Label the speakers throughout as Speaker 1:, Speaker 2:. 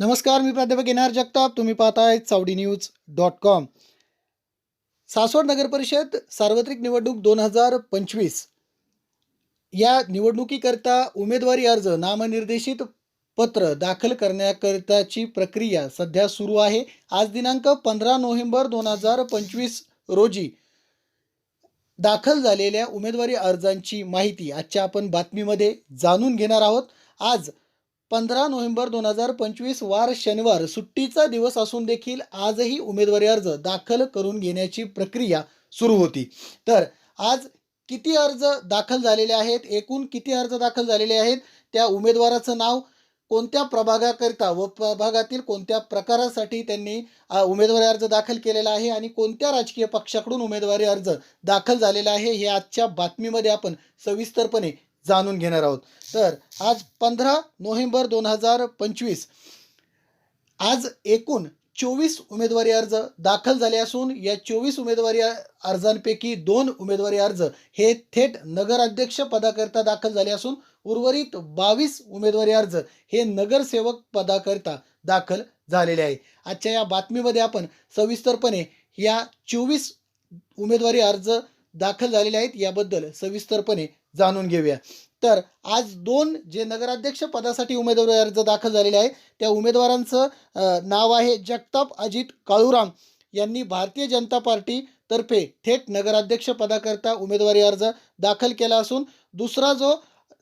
Speaker 1: नमस्कार मी प्राध्यापक N R Jagtap. तुम्ही पाहताय Chawdi news dot com. Saswad नगर परिषद सार्वत्रिक निवडणूक दोन हजार पंचवीस. या निवडणुकीकरता उमेदवारी अर्ज नामनिर्देशित पत्र दाखल करण्याकरिताची प्रक्रिया सध्या सुरू आहे. आज दिनांक पंधरा नोव्हेंबर दोन हजार पंचवीस रोजी दाखल झालेल्या उमेदवारी अर्जांची माहिती आजच्या आपण बातमीमध्ये जाणून घेणार आहोत. आज पंधरा नोव्हेंबर दोन हजार पंचवीस वार शनिवार सुट्टीचा दिवस असून देखील आजही उमेदवारी अर्ज दाखल करून घेण्याची प्रक्रिया सुरू होती. तर आज किती अर्ज दाखल झालेले आहेत? एकूण किती अर्ज दाखल झालेले आहेत? त्या उमेदवाराचं नाव कोणत्या प्रभागाकरिता व प्रभागातील कोणत्या प्रकारासाठी त्यांनी उमेदवारी अर्ज दाखल केलेला आहे आणि कोणत्या राजकीय पक्षाकडून उमेदवारी अर्ज दाखल झालेला आहे हे आजच्या बातमीमध्ये आपण सविस्तरपणे जाणून घेणार आहोत. तर आज पंधरा नोव्हेंबर दोन हजार पंचवीस आज एकूण चोवीस उमेदवारी अर्ज दाखल झाले असून या चोवीस उमेदवारी अर्जांपैकी दोन उमेदवारी अर्ज हे थेट नगराध्यक्ष पदाकरिता दाखल झाले असून उर्वरित बावीस उमेदवारी अर्ज हे नगरसेवक पदाकरिता दाखल झालेले आहे. आजच्या या बातमीमध्ये आपण सविस्तरपणे या चोवीस उमेदवारी अर्ज दाखल झालेले आहेत. याबद्दल सविस्तरपणे जाणून घेऊया. तर आज दोन जे नगराध्यक्ष पदासाठी उमेदवारी अर्ज दाखल झालेले आहे त्या उमेदवारांचं नाव आहे जगताप अजित काळूराम. यांनी भारतीय जनता पार्टी तर्फे थेट नगराध्यक्ष पदाकरता उमेदवारी अर्ज दाखल केला असून दुसरा जो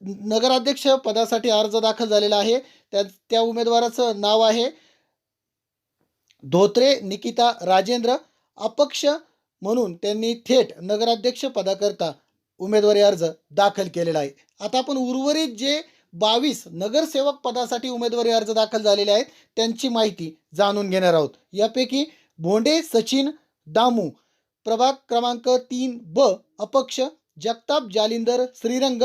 Speaker 1: नगराध्यक्ष पदासाठी अर्ज दाखल झालेला आहे त्या त्या उमेदवाराचं नाव आहे धोत्रे निकिता राजेंद्र अपक्ष म्हणून त्यांनी थेट नगराध्यक्ष पदाकरता उमेदवारी अर्ज दाखल केलेला आहे. आता आपण उर्वरित जे बावीस नगरसेवक पदासाठी उमेदवारी अर्ज दाखल झालेले आहेत त्यांची माहिती जाणून घेणार आहोत. यापैकी भोंडे सचिन दामू प्रभाग क्रमांक तीन ब अपक्ष जगताप जालिंदर श्रीरंग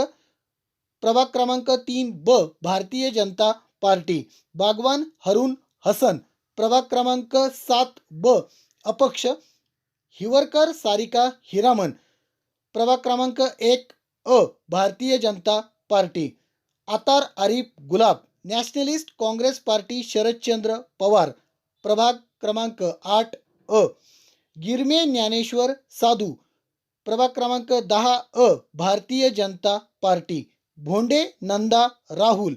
Speaker 1: प्रभाग क्रमांक तीन ब भारतीय जनता पार्टी बागवान हरुण हसन प्रभाग क्रमांक सात ब अपक्ष हिवरकर सारिका हिरामन प्रभाग क्रमांक एक अ, Bharatiya Janata party. Attar Arif Gulab, nationalist congress party Sharadchandra Pawar. प्रभाग क्रमांक आठ अ, गिरमे ज्ञानेश्वर साधू. प्रभाग क्रमांक दहा अ, भारतीय जनता पार्टी. भोंडे नंदा राहुल.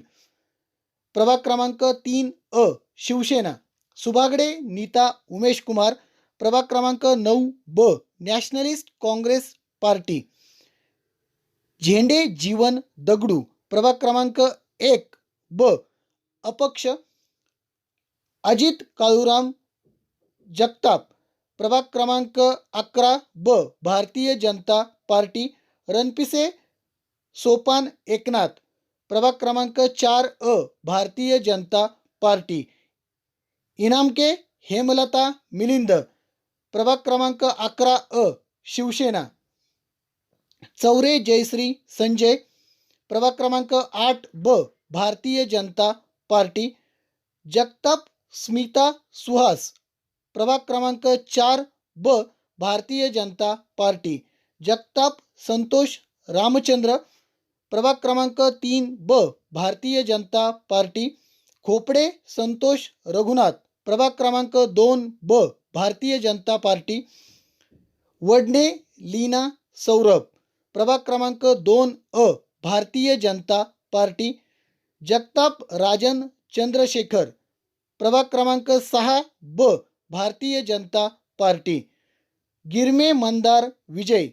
Speaker 1: प्रभाग क्रमांक तीन अ, शिवसेना. सुभागडे नीता उमेश कुमार प्रभाग क्रमांक नऊ ब, नॅशनलिस्ट काँग्रेस पार्टी झेंडे जीवन दगडू प्रभाग क्रमांक एक ब अपक्ष अजित काळूराम जगताप प्रभाग क्रमांक अकरा ब भारतीय जनता पार्टी रणपिसे सोपान एकनाथ प्रभाग क्रमांक चार अ भारतीय जनता पार्टी इनामके हेमलता मिलिंद प्रभाग क्रमांक अकरा अ शिवसेना चौरे जयश्री संजय. प्रभाग क्रमांक आठ ब भारतीय जनता पार्टी. जगताप स्मिता सुहास. प्रभाग क्रमांक चार ब भारतीय जनता पार्टी. जगताप संतोष रामचंद्र. प्रभाग क्रमांक तीन ब भारतीय जनता पार्टी. खोपडे संतोष रघुनाथ. प्रभाग क्रमांक दोन ब भारतीय जनता पार्टी. वडणे लीना सौरभ. प्रभाग क्रमांक दोन अ, भारतीय जनता पार्टी, जगताप राजन चंद्रशेखर. प्रभाग क्रमांक सहा ब, भारतीय जनता पार्टी. गिरमे मंदार विजय.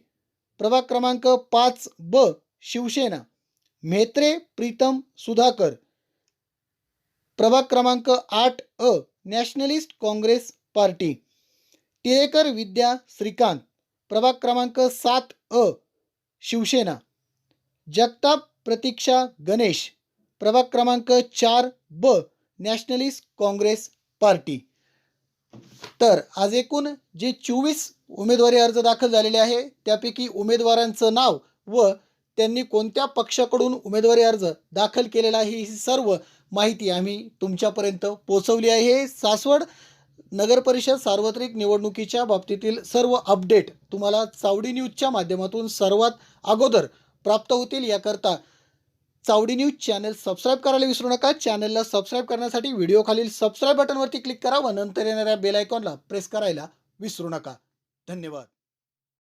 Speaker 1: प्रभाग क्रमांक पाच ब, शिवसेना. म्हेत्रे प्रीतम सुधाकर. प्रभाग क्रमांक आठ अ, nationalist congress party. Tilekar Vidya Shrikant. प्रभाग क्रमांक सात अ शिवसेना. जगताप प्रतीक्षा गणेश. प्रभाग क्रमांक चार ब नॅशनलिस्ट काँग्रेस पार्टी. तर आज एकूण जे चोवीस उमेदवारी अर्ज दाखल झालेले आहे त्यापैकी उमेदवारांचं नाव व त्यांनी कोणत्या पक्षाकडून उमेदवारी अर्ज दाखल केलेला आहे ही सर्व माहिती आम्ही तुमच्यापर्यंत पोचवली आहे. हे सासवड नगरपरिषद सार्वत्रिक निवडणुकीच्या बाबतीतील सर्व अपडेट तुम्हाला चावडी न्यूजच्या माध्यमातून सर्वात अगोदर प्राप्त होतील. याकरता चावडी न्यूज चॅनल सबस्क्राईब करायला विसरू नका. चॅनलला सबस्क्राईब करण्यासाठी व्हिडिओ खालील सबस्क्राईब बटनवरती क्लिक करा व नंतर येणाऱ्या बेल आयकॉनला प्रेस करायला विसरू नका. धन्यवाद.